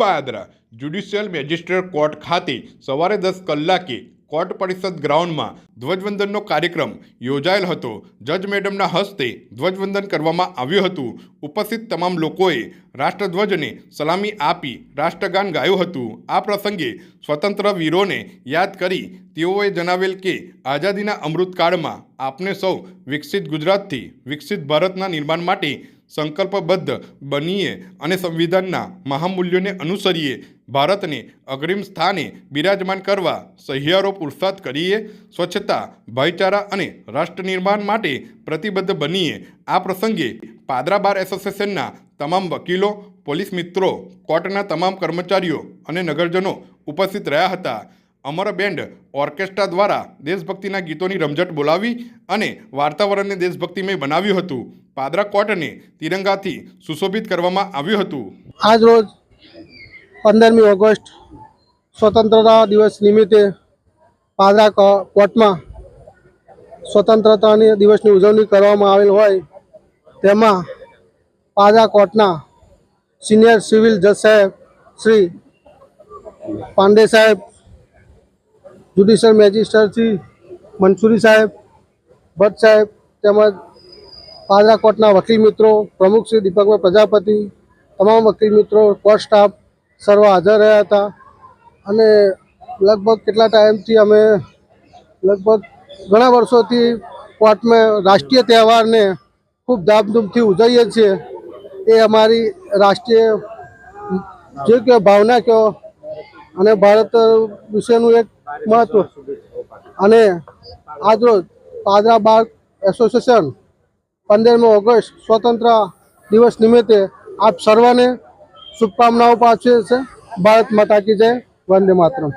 Padra judicial magistrate court ખાતે સવારે દસ કલાકે કોર્ટ પરિષદ ગ્રાઉન્ડમાં ધ્વજવંદનનો કાર્યક્રમ યોજાયેલ હતો. જજ મેડમના હસ્તે ધ્વજવંદન કરવામાં આવ્યું હતું. ઉપસ્થિત તમામ લોકોએ રાષ્ટ્રધ્વજને સલામી આપી રાષ્ટ્રગાન ગાયું હતું. આ પ્રસંગે સ્વતંત્ર વીરોને યાદ કરી તેઓએ જણાવેલ કે આઝાદીના અમૃતકાળમાં આપને સૌ વિકસિત ગુજરાતથી વિકસિત ભારતના નિર્માણ માટે સંકલ્પબદ્ધ બનીએ અને સંવિધાનના મહામૂલ્યોને અનુસરીએ. ભારતને અગ્રિમ સ્થાને બિરાજમાન કરવા સહિયારો પુરુષાર્થ કરીએ. સ્વચ્છતા, ભાઈચારા અને રાષ્ટ્ર નિર્માણ માટે પ્રતિબદ્ધ બનીએ. આ પ્રસંગે પાદરા બાર એસોસિએશનના તમામ વકીલો, પોલીસ મિત્રો, કોર્ટના તમામ કર્મચારીઓ અને નગરજનો ઉપસ્થિત રહ્યા હતા. અમર બેન્ડ ઓર્કેસ્ટ્રા દ્વારા દેશભક્તિના ગીતોની રમઝટ બોલાવી અને વાતાવરણને દેશભક્તિમય બનાવ્યું હતું. પાદરા કોર્ટને તિરંગાથી સુશોભિત કરવામાં આવ્યું હતું. આજ રોજ પંદરમી ઓગસ્ટ સ્વતંત્રતા દિવસ નિમિત્તે પાદરા કોર્ટમાં સ્વતંત્રતાની દિવસની ઉજવણી કરવામાં આવેલ હોય તેમાં પાદરા કોર્ટના સિનિયર સિવિલ જજ સાહેબ શ્રી પાંડે સાહેબ જ્યુડિશિયલ મેજિસ્ટ્રેટ શ્રી મનસુરી સાહેબ, ભટ્ટ સાહેબ તેમજ પાદરા કોર્ટના વકીલ મિત્રો, પ્રમુખ શ્રી દીપકભાઈ પ્રજાપતિ, તમામ વકીલ મિત્રો, કોર્ટ સ્ટાફ સર્વ હાજર રહ્યા હતા. અને લગભગ કેટલા ટાઈમથી અમે લગભગ ઘણા વર્ષોથી કોર્ટમાં રાષ્ટ્રીય તહેવારને ખૂબ ધામધૂમથી ઉજવીએ છીએ. એ અમારી રાષ્ટ્રીય જે કહો ભાવના કહો અને ભારત વિશેનું એક મહત્વ. અને આજરોજ પાદરા બાર એસોસિએશન પંદરમી ઓગસ્ટ સ્વતંત્ર દિવસ નિમિત્તે આપ સર્વને શુભકામનાઓ પાઠવે છે ભારત માતા કી જય. વંદે માતરમ.